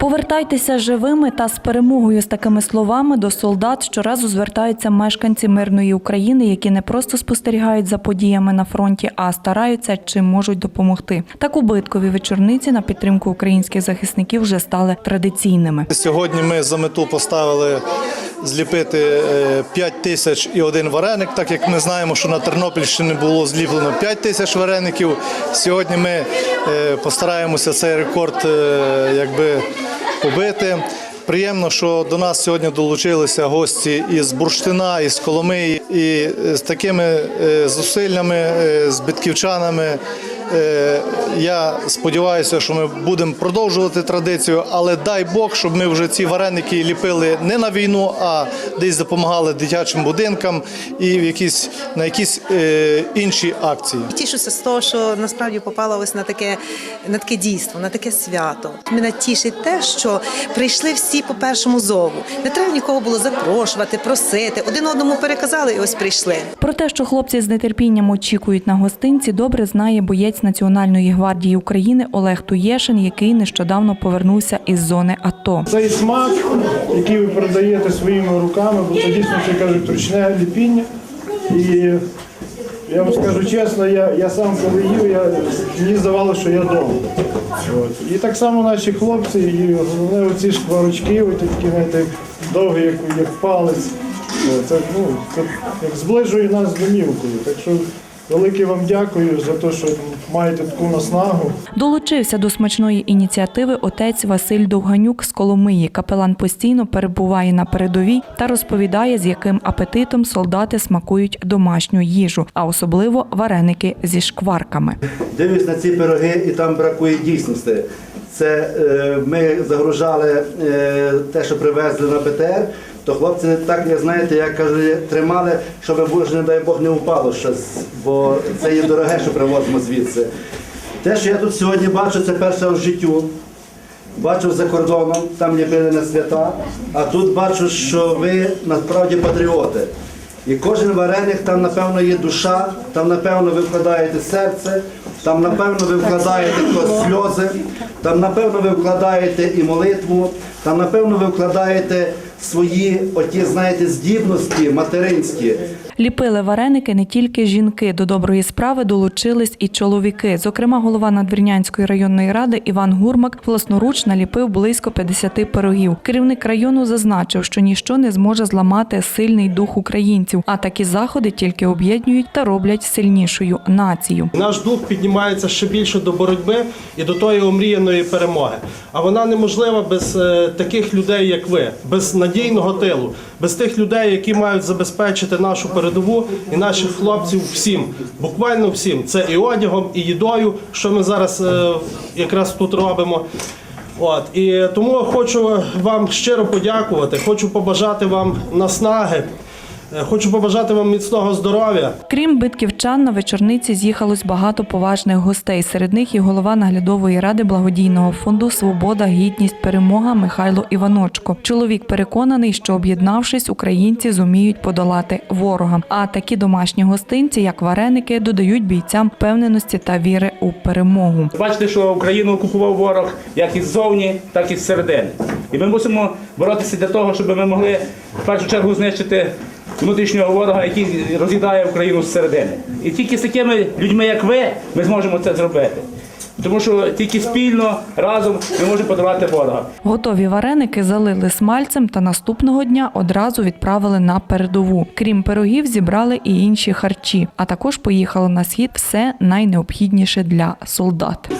Повертайтеся живими та з перемогою з такими словами до солдат щоразу звертаються мешканці мирної України, які не просто спостерігають за подіями на фронті, а стараються чим можуть допомогти. Так у биткові вечорниці на підтримку українських захисників вже стали традиційними. Сьогодні ми за мету поставили зліпити 5 тисяч і один вареник, так як ми знаємо, що на Тернопільщині було зліплено 5 тисяч вареників. Сьогодні ми е, постараємося цей рекорд е, якби побити. Приємно, що до нас сьогодні долучилися гості із Бурштина, із Коломиї, і з такими е, зусиллями, е, з битківчанами. Е, Я сподіваюся, що ми будемо продовжувати традицію, але дай Бог, щоб ми вже ці вареники ліпили не на війну, а десь допомагали дитячим будинкам і в якісь на якісь е, інші акції. Тішуся з того, що насправді попала ось на таке на таке дійство, на таке свято. Мене тішить те, що прийшли всі по першому зову. Не треба нікого було запрошувати, просити. Один одному переказали і ось прийшли. Про те, що хлопці з нетерпінням очікують на гостинці, добре знає боєць Національної гвардії України Олег Туєшин, який нещодавно повернувся із зони АТО. Цей смак, який ви передаєте своїми руками, бо це дійсно це кажуть ручне ліпіння. І я вам скажу чесно, я, я сам коли їв, я, мені здавалося, що я вдома. І так само наші хлопці, і головне оці шкварочки, оті такі, знаєте, довгі, як, як палець. Це, ну, це як зближує нас з домівкою. Так що велике вам дякую за те, що маєте таку наснагу. Долучився до смачної ініціативи отець Василь Довганюк з Коломиї. Капелан постійно перебуває на передовій та розповідає, з яким апетитом солдати смакують домашню їжу, а особливо вареники зі шкварками. Дивлюсь на ці пироги і там бракує дійсності. Це е, ми загружали е, те, що привезли на БТР, то хлопці так, як знаєте, як кажуть, тримали, щоб не дай Бог не впало щось, бо це є дороге, що привозимо звідси. Те, що я тут сьогодні бачу, це перше в життю. Бачу за кордоном, там ліпили на свята, а тут бачу, що ви насправді патріоти. І кожен вареник, там, напевно, є душа, там, напевно, ви вкладаєте серце, там, напевно, ви вкладаєте сльози, там, напевно, ви вкладаєте і молитву, там, напевно, ви вкладаєте свої, оті, знаєте, здібності материнські. Ліпили вареники не тільки жінки. До доброї справи долучились і чоловіки. Зокрема, голова Надвірнянської районної ради Іван Гурмак власноруч наліпив близько 50 пирогів. Керівник району зазначив, що ніщо не зможе зламати сильний дух українців, а такі заходи тільки об'єднують та роблять сильнішою націю. Наш дух піднімається ще більше до боротьби і до тої омріяної перемоги. А вона неможлива без е, таких людей, як ви, без надійного тилу, без тих людей, які мають забезпечити нашу передову і наших хлопців всім, буквально всім. Це і одягом, і їдою, що ми зараз е, якраз тут робимо. От і тому хочу вам щиро подякувати. Хочу побажати вам наснаги. Е, Хочу побажати вам міцного здоров'я. Крім битківчан, на вечорниці з'їхалось багато поважних гостей. Серед них і голова наглядової ради благодійного фонду Свобода, гідність, перемога Михайло Іваночко. Чоловік переконаний, що об'єднавшись, українці зуміють подолати ворога. А такі домашні гостинці, як вареники, додають бійцям впевненості та віри у перемогу. Бачите, що Україну окупував ворог як іззовні, так і зсередини. І ми мусимо боротися для того, щоб ми могли в першу чергу знищити внутрішнього ворога, який роз'їдає Україну зсередини. І тільки з такими людьми, як ви, ми зможемо це зробити. Тому що тільки спільно разом ми можемо подолати ворога. Готові вареники залили смальцем та наступного дня одразу відправили на передову. Крім пирогів, зібрали і інші харчі, а також поїхали на схід все найнеобхідніше для солдат.